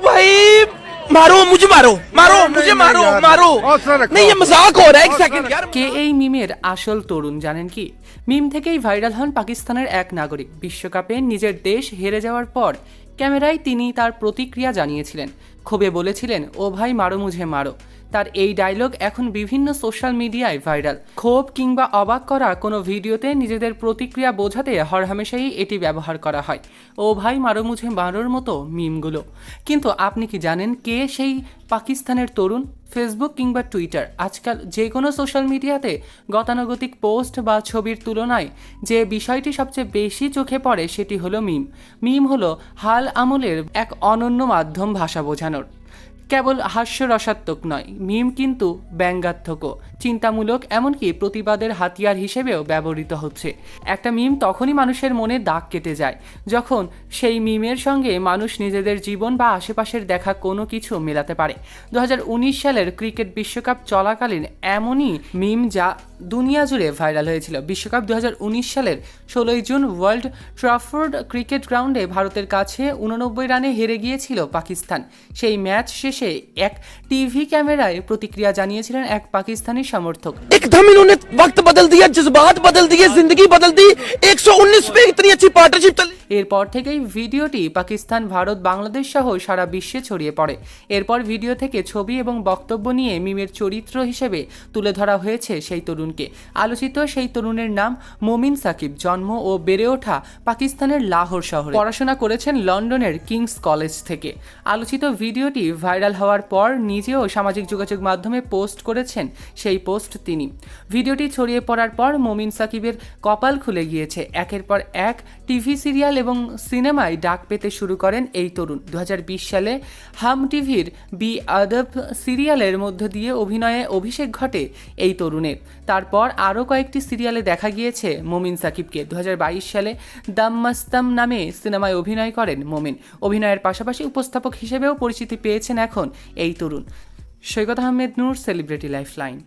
भाई मारो मुझे मारो मारो मुझे मारो मारो नहीं ये मजाक हो रहा है एक सेकंड यार কে এই মিমের আসল তরুণ জানেন কি মিম থেকেই ভাইরাল হন পাকিস্তানের এক নাগরিক বিশ্বকাপে নিজের দেশ হেরে যাওয়ার পর ক্যামেরায় তিনি তার প্রতিক্রিয়া জানিয়েছিলেন। ক্ষোভে বলেছিলেন, ও ভাই, মারো মুঝে, মারো। তার এই ডায়লগ এখন বিভিন্ন সোশ্যাল মিডিয়ায় ভাইরাল ক্ষোভ কিংবা অবাক করা কোনো ভিডিওতে নিজেদের প্রতিক্রিয়া বোঝাতে হরহামেশাই এটি ব্যবহার করা হয়। ও ভাই, মারো মুঝে, মারোর মতো মিমগুলো কিন্তু আপনি কি জানেন কে সেই পাকিস্তানের তরুণ? ফেসবুক কিংবা টুইটার আজকাল যে কোনো সোশ্যাল মিডিয়াতে গতানুগতিক পোস্ট বা ছবির তুলনায় যে বিষয়টি সবচেয়ে বেশি চোখে পড়ে সেটি হলো মিম মিম হলো হাল আমলের এক অনন্য মাধ্যম ভাষা বোঝানোর। কেবল হাস্যরসাত্মক নয়, মিম কিন্তু ব্যঙ্গাত্মকও। চিন্তামূলক, এমনকি প্রতিবাদের হাতিয়ার হিসেবেও ব্যবহৃত হচ্ছে। একটা মিম তখনই মানুষের মনে দাগ কেটে যায়, যখন সেই মিমের সঙ্গে মানুষ নিজেদের জীবন বা আশেপাশের দেখা কোনো কিছু মেলাতে পারে। দু হাজার উনিশ সালের ক্রিকেট বিশ্বকাপ চলাকালীন এমনই মিম যা দুনিয়া জুড়ে ভাইরাল হয়েছিল বিশ্বকাপ দু সালের ষোলোই জুন ওয়ার্ল্ড ট্রাফোর্ড ক্রিকেট গ্রাউন্ডে ভারতের কাছে উননব্বই রানে হেরে গিয়েছিল পাকিস্তান সেই ম্যাচ শেষে এক টিভি ক্যামেরায় প্রতিক্রিয়া জানিয়েছিলেন এক পাকিস্তানি সমর্থক एकदम इन्होंने वक्त बदल दिया जज्बात बदल दिए जिंदगी बदल दी 119 पे इतनी अच्छी पार्टनरशिप चली এরপর থেকেই ভিডিওটি পাকিস্তান, ভারত, বাংলাদেশ সহ সারা বিশ্বে ছড়িয়ে পড়ে। এরপর ভিডিও থেকে ছবি এবং বক্তব্য নিয়ে মিমের চরিত্র হিসেবে তুলে ধরা হয়েছে সেই তরুণকে। আলোচিত সেই তরুণের নাম মোমিন সাকিব, জন্ম ও বেড়ে ওঠা পাকিস্তানের লাহোর শহরে। পড়াশোনা করেছেন লন্ডনের কিংস কলেজ থেকে। আলোচিত ভিডিওটি ভাইরাল হওয়ার পর নিজেও সামাজিক যোগাযোগ মাধ্যমে পোস্ট করেছেন সেই পোস্ট তিনি। ভিডিওটি ছড়িয়ে পড়ার পর মোমিন সাকিবের কপাল খুলে গিয়েছে। একের পর এক টিভি সিরিয়াল এবং সিনেমায় ডাক পেতে শুরু করেন এই তরুণ। দু হাজার বিশ সালে হাম টিভির বি আদব সিরিয়ালের মধ্য দিয়ে অভিনয়ে অভিষেক ঘটে এই তরুণের। তারপর আরও কয়েকটি সিরিয়ালে দেখা গিয়েছে মোমিন সাকিবকে। দু হাজার বাইশ সালে দাম মাস্তাম নামে সিনেমায় অভিনয় করেন মোমিন। অভিনয়ের পাশাপাশি উপস্থাপক হিসেবেও পরিচিতি পেয়েছেন এখন এই তরুণ। Saikat Ahmed Noor, celebrity lifeline.